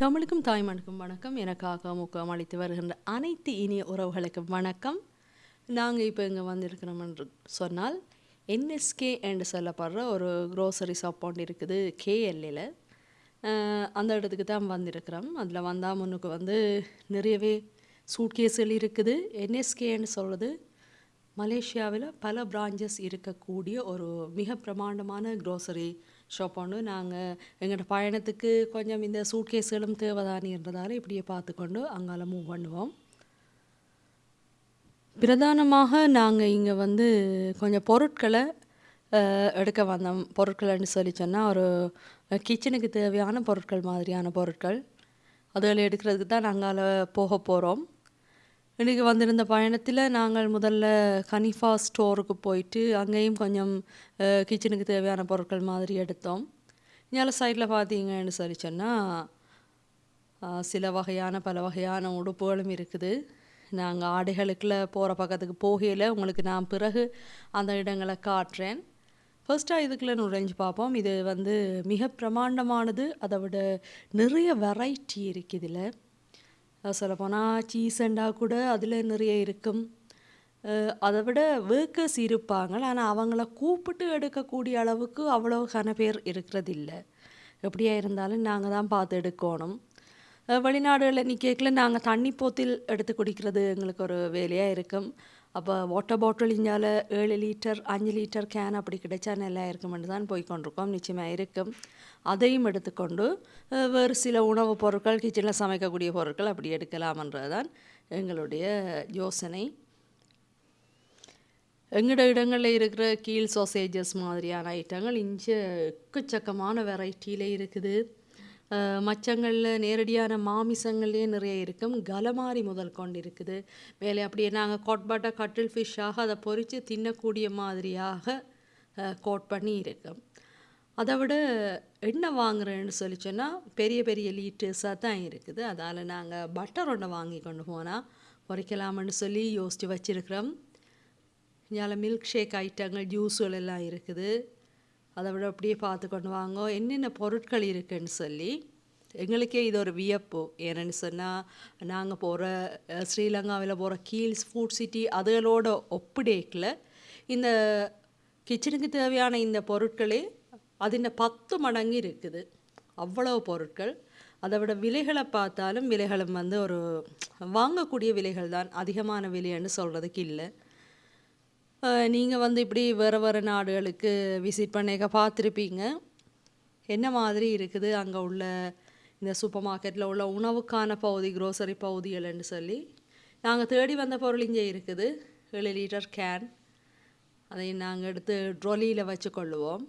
தமிழுக்கும் தாய்மனுக்கும் வணக்கம். எனக்காக முக்கம் அளித்து வருகின்ற அனைத்து இனிய உறவுகளுக்கும் வணக்கம். நாங்கள் இப்போ இங்கே வந்திருக்கிறோம் என்று சொன்னால் என்எஸ்கே என்று சொல்லப்படுற ஒரு க்ரோசரி ஷாப் ஒன்று இருக்குது கேஎல்லில் அந்த இடத்துக்கு தான் வந்திருக்கிறோம். அதில் வந்தால் முன்னுக்கு வந்து நிறையவே சூட்கேஸ்கள் இருக்குது. என்எஸ்கேன்னு சொல்கிறது மலேசியாவில் பல பிரான்ச்சஸ் இருக்கக்கூடிய ஒரு மிக பிரமாண்டமான க்ரோசரி ஷாப் ஒன்று நாங்கள் எங்களோட பயணத்துக்கு கொஞ்சம் இந்த சூட்கேஸ்களும் தேவைதானின்றதால இப்படியே பார்த்துக்கொண்டு அங்கால மூவ் பண்ணுவோம். பிரதானமாக நாங்கள் இங்கே வந்து கொஞ்சம் பொருட்களை எடுக்க வந்தோம். பொருட்கள்னு சொல்லி சொன்னால் ஒரு கிச்சனுக்கு தேவையான பொருட்கள் மாதிரியான பொருட்கள். அதில் எடுக்கிறதுக்கு தான் நாங்கள் போக போகிறோம் இன்றைக்கி வந்திருந்த பயணத்தில் நாங்கள் முதல்ல கனிஃபா ஸ்டோருக்கு போயிட்டு அங்கேயும் கொஞ்சம் கிச்சனுக்கு தேவையான பொருட்கள் மாதிரி எடுத்தோம். இங்கே சைடில் பார்த்தீங்கன்னு சரி சொன்னால் சில வகையான பல வகையான உடுப்புகளும் இருக்குது. நாங்கள் ஆடைகளுக்குள்ள போகிற பக்கத்துக்கு போகையில் உங்களுக்கு நான் பிறகு அந்த இடங்களை காட்டுறேன். ஃபர்ஸ்ட்டாக இதுக்குள்ள நுழைஞ்சு பார்ப்போம் இது வந்து மிக பிரமாண்டமானது. அதை விட நிறைய வெரைட்டி இருக்குது இதில். சொல்லப்போனால் சீசண்டாக கூட அதில் நிறைய இருக்கும். அதை விட வேர்க்கர்ஸ் இருப்பாங்க. ஆனால் அவங்கள கூப்பிட்டு எடுக்கக்கூடிய அளவுக்கு அவ்வளோ கன பேர் இருக்கிறதில்ல. எப்படியா இருந்தாலும் நாங்கள் தான் பார்த்து எடுக்கணும். வெளிநாடுகளில் நிற்கல நாங்கள் தண்ணி போத்தில் எடுத்து குடிக்கிறது எங்களுக்கு ஒரு வேலையாக இருக்கும். அப்போ வாட்டர் பாட்டில் இஞ்சால ஏழு லிட்டர் அஞ்சு லிட்டர் கேன் அப்படி கிடைச்சா நல்லா இருக்குமென்று தான் போய் கொண்டிருக்கோம். நிச்சயமாக இருக்கும். அதையும் எடுத்துக்கொண்டு வேறு சில உணவுப் பொருட்கள் கிச்சனில் சமைக்கக்கூடிய பொருட்கள் அப்படி எடுக்கலாம்ன்றது தான் எங்களுடைய யோசனை. எங்கட இடங்களில் இருக்கிற கீழ் சாசேஜஸ் மாதிரியான ஐட்டங்கள் இங்கே எக்கச்சக்கமான வெரைட்டியில் இருக்குது. மச்சங்களில் நேரடியான மாமிசங்கள்லேயே நிறைய இருக்கும். கலமாரி முதல் கொண்டு இருக்குது. மேலே அப்படியே நாங்கள் கோட்பாட்டாக கட்டில் ஃபிஷ்ஷாக அதை பொறித்து தின்னக்கூடிய மாதிரியாக கோட் பண்ணி இருக்கும். அதை விட எண்ணெய் வாங்குறேன்னு சொல்லி சொன்னால் பெரிய பெரிய லீட்டர்ஸாக தான் இருக்குது. அதால் நாங்கள் பட்டர் ஒன்றை வாங்கி கொண்டு போனால் குறைக்கலாம்னு சொல்லி யோசித்து வச்சுருக்கிறோம். இங்கே மில்க் ஷேக் ஐட்டங்கள் ஜூஸுகள் எல்லாம் இருக்குது. அதை விட அப்படியே பார்த்து கொண்டு வாங்க. என்னென்ன பொருட்கள் இருக்குன்னு சொல்லி எங்களுக்கே இது ஒரு வியப்பு. ஏன்னு சொன்னால் நாங்கள் போகிற ஸ்ரீலங்காவில் போகிற கீல்ஸ் ஃபுட் சிட்டி அதுகளோட ஒப்பிடேக்கில். இந்த கிச்சனுக்கு தேவையான இந்த பொருட்களே அதில் பத்து மடங்கு இருக்குது. அவ்வளவு பொருட்கள். அதை விட விலைகளை பார்த்தாலும் விலைகளும் வந்து ஒரு வாங்கக்கூடிய விலைகள் தான். அதிகமான விலைன்னு சொல்கிறதுக்கு இல்லை. நீங்கள் வந்து இப்படி வேறு வேறு நாடுகளுக்கு விசிட் பண்ணிக்க பார்த்துருப்பீங்க. என்ன மாதிரி இருக்குது அங்கே உள்ள இந்த சூப்பர் மார்க்கெட்டில் உள்ள உணவுக்கான பகுதி க்ரோசரி பகுதிகள்னு சொல்லி? நாங்கள் தேடி வந்த பொருள் இங்கே இருக்குது ஏழு லிட்டர் கேன் அதை நாங்கள் எடுத்து ட்ரொலியில் வச்சு கொள்ளுவோம்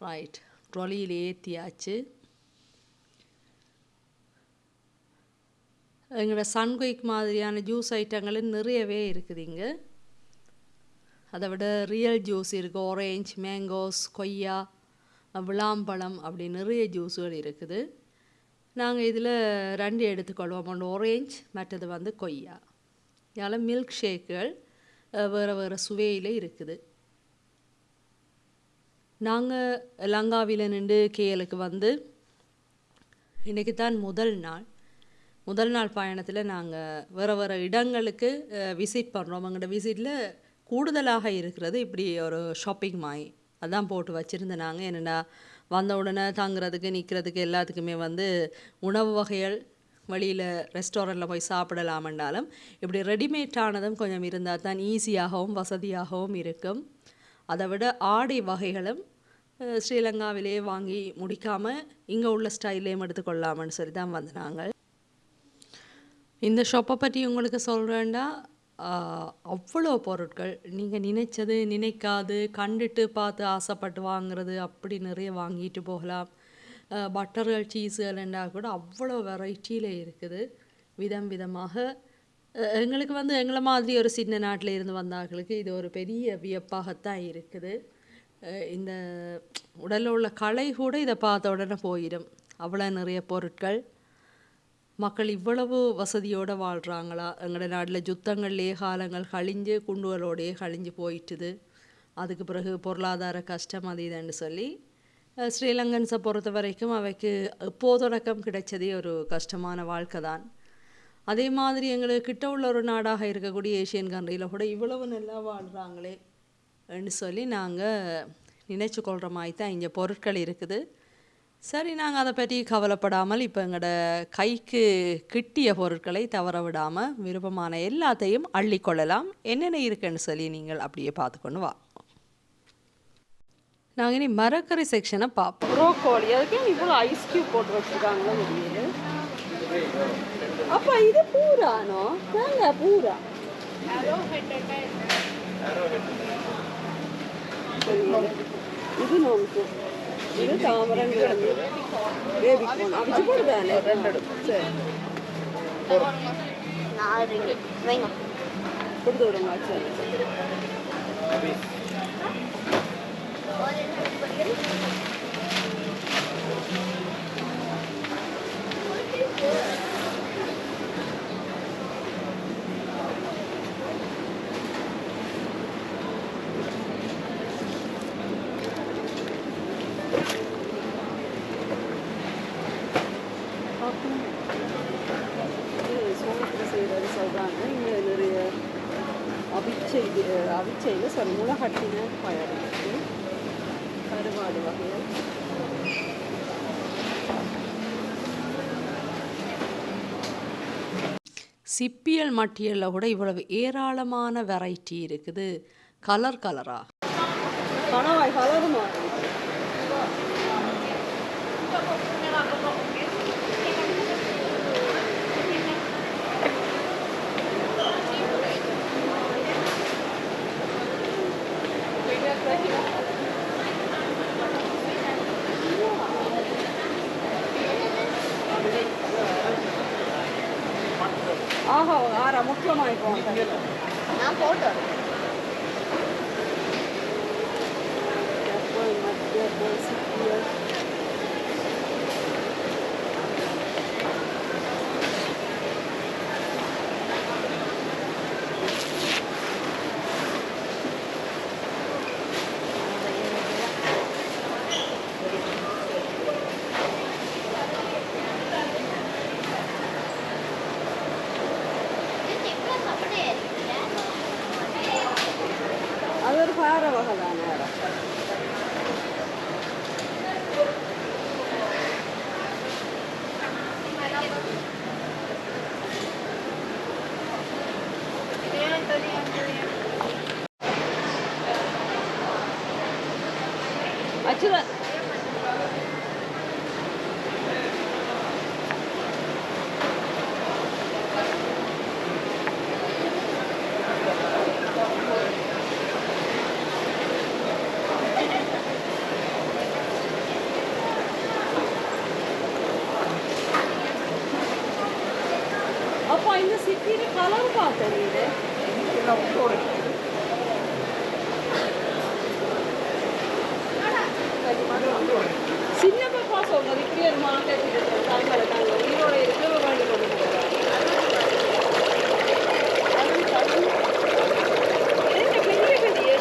ரைட் ட்ரொலியில் ஏற்றியாச்சு எங்களோட சன்குயிக் மாதிரியான ஜூஸ் ஐட்டங்களும் நிறையவே இருக்குது இங்கே. அதை விட ரியல் ஜூஸ் இருக்குது ஆரேஞ்ச் மேங்கோஸ் கொய்யா விளாம்பழம் அப்படி நிறைய ஜூஸுகள் இருக்குது. நாங்கள் இதில் ரெண்டு எடுத்துக்கொள்வோம். ஒன்று ஆரேஞ்ச் மற்றது வந்து கொய்யா. இதால் மில்க் ஷேக்குகள் வேறு வேறு சுவையில் இருக்குது. நாங்கள் லங்காவில் நின்று கேஎலுக்கு வந்து இன்றைக்கி தான் முதல் நாள். முதல் நாள் பயணத்தில் நாங்கள் வேறு வேறு இடங்களுக்கு விசிட் பண்ணுறோம் எங்களோட விசிட்டில் கூடுதலாக இருக்கிறது இப்படி ஒரு ஷாப்பிங் மாய் அதான் போட்டு வச்சுருந்தேன் நாங்கள் என்னென்னா வந்த உடனே தங்குறதுக்கு நிற்கிறதுக்கு எல்லாத்துக்குமே வந்து உணவு வகைகள் வெளியில் ரெஸ்டாரண்ட்டில் போய் சாப்பிடலாமென்றாலும் இப்படி ரெடிமேட் ஆனதும் கொஞ்சம் இருந்தால் தான் ஈஸியாகவும் வசதியாகவும் இருக்கும். அதை விட ஆடை வகைகளும் ஸ்ரீலங்காவிலேயே வாங்கி முடிக்காமல் இங்கே உள்ள ஸ்டைல்லையும் எடுத்துக்கொள்ளலாம்னு சொல்லி தான் வந்தாங்க இந்த ஷாப்பை பற்றி உங்களுக்கு சொல்கிறேன்டா அவ்வளோ பொருட்கள். நீங்கள் நினைச்சது நினைக்காது கண்டுட்டு பார்த்து ஆசைப்பட்டு வாங்குறது அப்படி நிறைய வாங்கிட்டு போகலாம். பட்டர்கள் சீஸுகள்ண்டா கூட அவ்வளோ வெரைட்டியில் இருக்குது. விதம் விதமாக எங்களுக்கு வந்து எங்களை மாதிரி ஒரு சின்ன நாட்டில் இருந்து வந்தவர்களுக்கு இது ஒரு பெரிய வியப்பாகத்தான் இருக்குது. இந்த உடலில் உள்ள கலை கூட இதை பார்த்த உடனே போயிடும். அவ்வளோ நிறைய பொருட்கள். மக்கள் இவ்வளவு வசதியோடு வாழ்கிறாங்களா எங்களோட நாட்டில் யுத்தங்கள்லேயே காலங்கள் கழிஞ்சு குண்டுகளோடையே கழிஞ்சு போயிட்டுது. அதுக்கு பிறகு பொருளாதார கஷ்டம் அது இதுன்னு சொல்லி ஸ்ரீலங்கன்ஸை பொறுத்த வரைக்கும் அவைக்கு போதொடக்கம் கிடைச்சதே ஒரு கஷ்டமான வாழ்க்கை தான். அதே மாதிரி எங்களுக்கு கிட்ட உள்ள ஒரு நாடாக இருக்கக்கூடிய ஏஷியன் கண்ட்ரியில் கூட இவ்வளவு நல்லா வாழ்கிறாங்களே சொல்லி நாங்கள் நினைச்சு கொள்கிற மாதிரி தான் இங்கே பொருட்கள் இருக்குது. சரி நாங்கள் அதை பற்றி கவலைப்படாமல் இப்போ எங்களோட கைக்கு கிட்டிய பொருட்களை தவற விடாமல் விருப்பமான எல்லாத்தையும் அள்ளிக்கொள்ளலாம் என்னென்ன இருக்குன்னு சொல்லி நீங்கள் அப்படியே பார்த்துக்கொண்டு வா. நாங்கள் இனி மரக்கறி செக்ஷனை பார்ப்போம். ப்ரோக்கோலி அதுக்கு இவ்வளோ ஐஸ் கியூப் போட்டு வச்சுருக்காங்களோ அப்போ இது பூரானோ? நாங்கள் பூரா? இது நோக்கு இது தாமரம் கிழங்கு பேபி கோன் அவிச்சு போடுதானே ரெண்டு எடுக்கும் சரி நாலு வைங்க கொடுத்து சாரி முளகட்டின இருக்குது கருவாடு வகைகள் சிப்பியல் மட்டியலில் கூட இவ்வளவு ஏராளமான வெரைட்டி இருக்குது. கலர் கலரா ஆஹா ஆறா முக்கியமாக இப்போ நான் போட்டு வரேன். Apple, மத்திய apple, சிப்பியல் அது ஒரு கிளியர் மார்க்கெட் தாங்கள் தாங்கள் உயிரோட இருக்க வேண்டி கொண்டு போகிறாங்க என்ன பெரிய பெரிய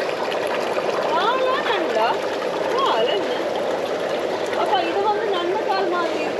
ஆளா நண்டா பால் என்ன அப்பா இது வந்து நன்மை பால் மாதிரி இருக்கிறதா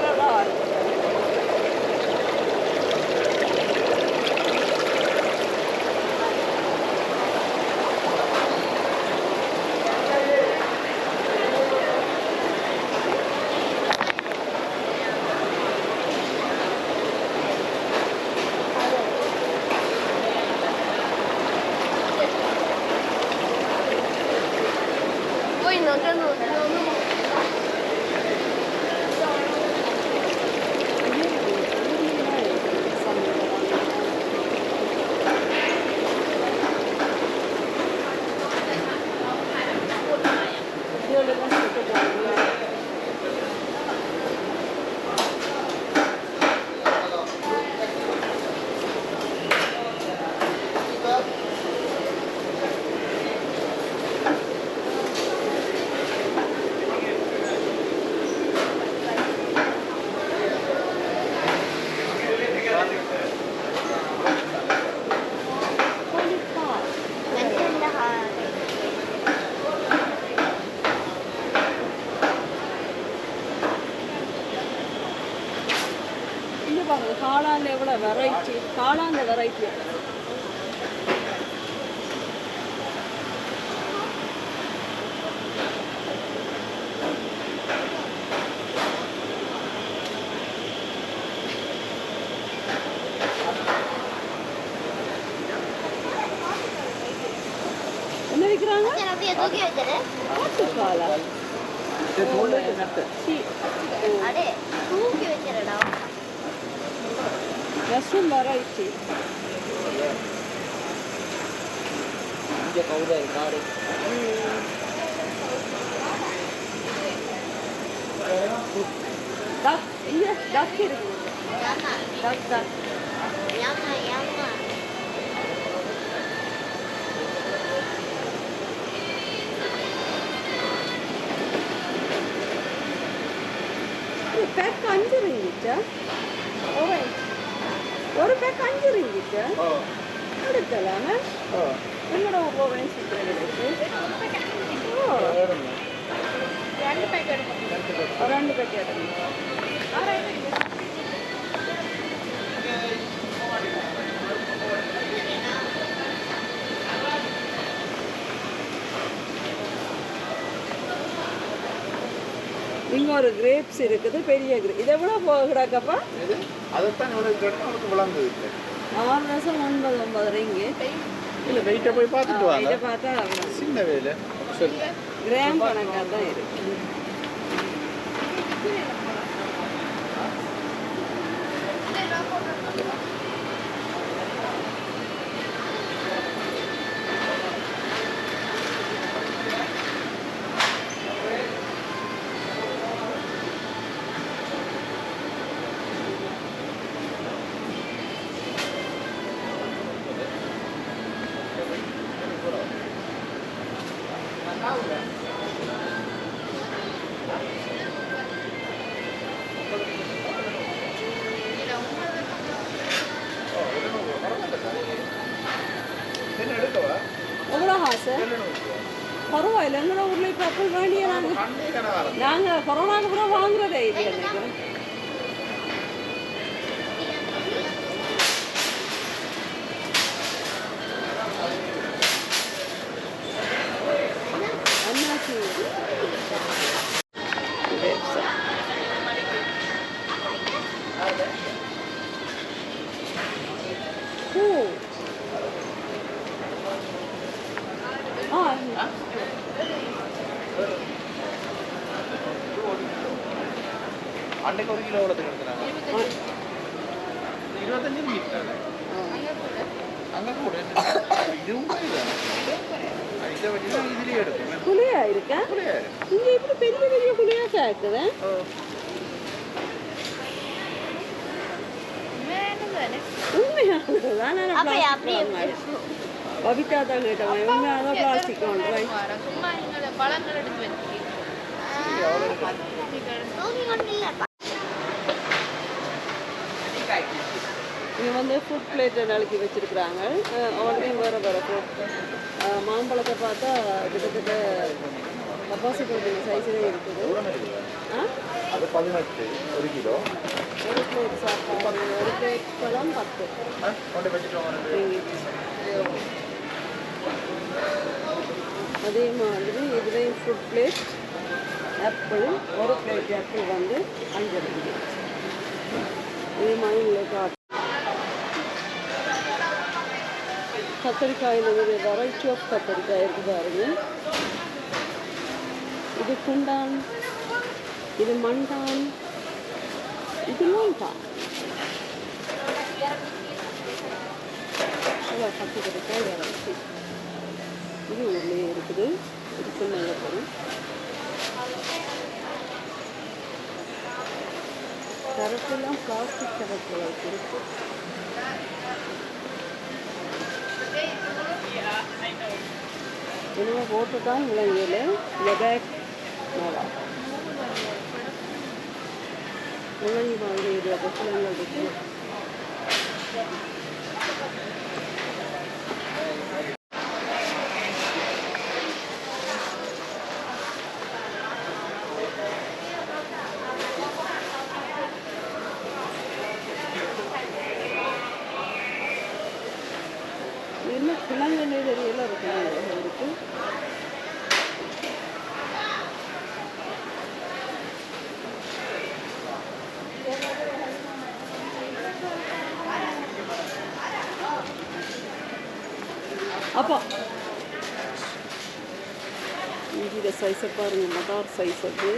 வெரைட்டி காளான்ல வெரைட்டி என்ன விற்கிறாங்க? ஆட்டுக்காலா சீ அடே தூக்கி வச்சிருடா மஷ்ரூம் வெரைட்டி இங்கே கவுதர் காடு டக் இங்கே டக் இருக்கு ஏமா டக் டக் ஏமா ஏமா பேக் அஞ்சு ரிங்கிட்டா ஓரேஞ்ச் ஒரு பேக் அஞ்சு எடுக்கலாமே என்னோட ஓரேஞ்ச் இருக்கு. ஓ ரெண்டு பேக்கெட் ரெண்டு பேக் எடுங்க இங்க ஒரு கிரேப்ஸ் இருக்குது பெரிய கிரேப் இது எவ்வளோ போகிறாக்கப்பா அதைத்தான் இவ்வளோ கேட்டால் அவனுக்கு விளங்குது. இல்லை ஆறு ரசம் ஒன்பது ஒன்பது ரிங்கு இல்லை வெயிட்டை போய் பார்த்துட்டு வாங்க. பார்த்தா சின்ன வேலை சரி கிராம் கணக்காக தான் இருக்கு. என்ன எங்களோட ஊரில் இப்போ அப்போ வேண்டிய நாங்கள் நாங்கள் கொரோனாக்கு அப்புறம் வாங்குறதே இல்லை. அன்னைக்கு ஒரு கிலோ எவ்வளோத்துக்கு எடுக்கிறாங்க இருபத்தஞ்சு மீட்டாங்க அங்கே கூட இதுவும் இதுதான் இதை. வச்சு தான் இதுலேயே எடுக்கும். குழியா இருக்கா? அப்படியே இங்க இப்படி பெரிய பெரிய குழியா கேக்குது உண்மையானதுதான் நான் அப்ப plastic அப்படியே வாங்கினேன். பபிதா தான் கேட்டவன் உண்மையான பிளாஸ்டிக் வாங்குறேன் சும்மா நீங்க பழங்கள் எடுத்து வச்சு இங்க வந்து ஃபுட் பிளேட் நழுக்கி வச்சிருக்கிறாங்க. அவனையும் வேற வேற ஃபுட் மாம்பழத்தை பார்த்தா கிட்டத்தட்ட கப்பாசி போட்டிங்க சைஸ்லேயே இருக்குது. அது பதினெட்டு ஒரு கிலோ. ஒரு பிளேட் சாப்பாடு ஒரு பிளேட் பழம் பத்து. அதே மாதிரி இதுலேயும் ஃபுட் பிளேட் ஆப்பிள் ஒரு பிளேட் ஆப்பிள் வந்து அஞ்சு ringgit. இதே மாதிரி உங்களுக்கு காட்டு கத்தரிக்காயில் ஒரு வெரைட்டி ஆஃப் கத்தரிக்காய் இருக்கு பாருங்க. இது குண்டான் இது மண்டான் இது மண்டான் அதான் கத்தரிக்காய் வெரைட்டி இது உள்ளே இருக்குது. இது சின்ன பொருள் கரப்பெல்லாம் பிளாஸ்டிக் கரப்பில் வச்சிருக்கு என்னமோ போட்டுதான் விலங்கியல இந்த பேக் நல்லா முள்ளங்கி மாதிரி இருபது இருக்கு என்ன கிழங்கு தெரியல இருக்கு இருக்கு அப்பா. இங்கே சைஸை பாருங்க மதார் சைஸ் அது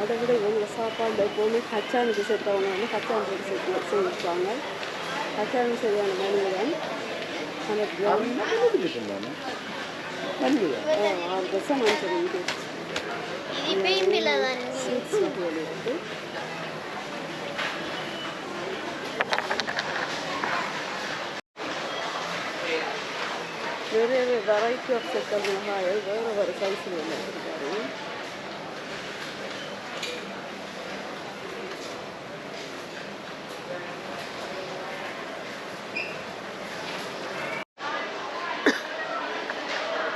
அது விட இவங்க சாப்பாடு எப்போவுமே கச்சானுக்கு செத்தவங்க வந்து கச்சானுக்கு செத்து செய்வாங்க கச்சானுக்கு சரியான மனித தான் அந்த ஆறு வருஷம் மனுஷன் இருக்குது வேறு வெரைட்டி ஆஃப் செக்கல் மிளகாய் வேறு வேறு சைஸில் வச்சுருக்காரு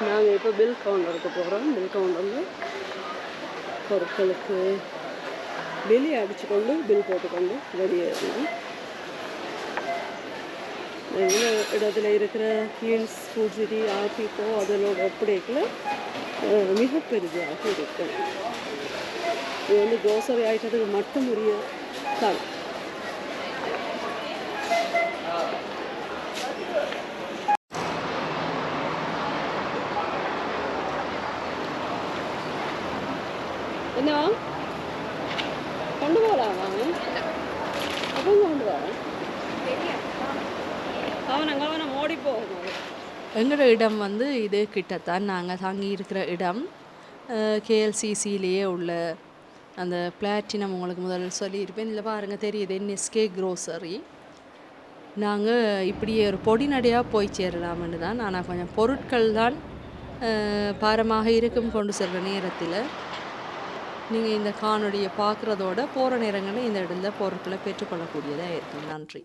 நாங்கள் இப்போ பில் கவுண்டருக்கு போகிறோம் பில் கவுண்டரில் பொருட்களுக்கு வெளியே அடிச்சுக்கொண்டு பில் போட்டுக்கொண்டு வெளியே இடத்துல இருக்கிற ஹீல்ஸ் சிட்டி ஆர்டிக்கோ அதனோட ஒப்படைக்கில். மிக பெரிதாக இருக்கும். இது வந்து க்ரோசரி ஐட்டத்துக்கு மட்டும் உரிய தான் என்னவா கொண்டு போகலாம் அவன் அப்போ கொண்டு கவனம் கவனம் ஓடி போகணும் எங்களோட இடம் வந்து இது கிட்டத்தான். நாங்கள் தங்கி இருக்கிற இடம் கேஎல்சிசிலேயே உள்ள அந்த பிளாட்டினம் உங்களுக்கு முதல்ல சொல்லியிருப்பேன். இதில் பாருங்கள் தெரியுது. என்எஸ்கே க்ரோசரி நாங்கள் இப்படியே ஒரு பொடி நடையாக போய் சேரலாம்னு தான். ஆனால் கொஞ்சம் பொருட்கள் தான் பாரமாக இருக்கும் கொண்டு செல்கிற நேரத்தில். நீங்கள் இந்த காணொலியை பார்க்குறதோட போகிற நேரங்களில் இந்த இடத்துல பொருட்களை பெற்றுக்கொள்ளக்கூடியதாக இருக்கும். நன்றி.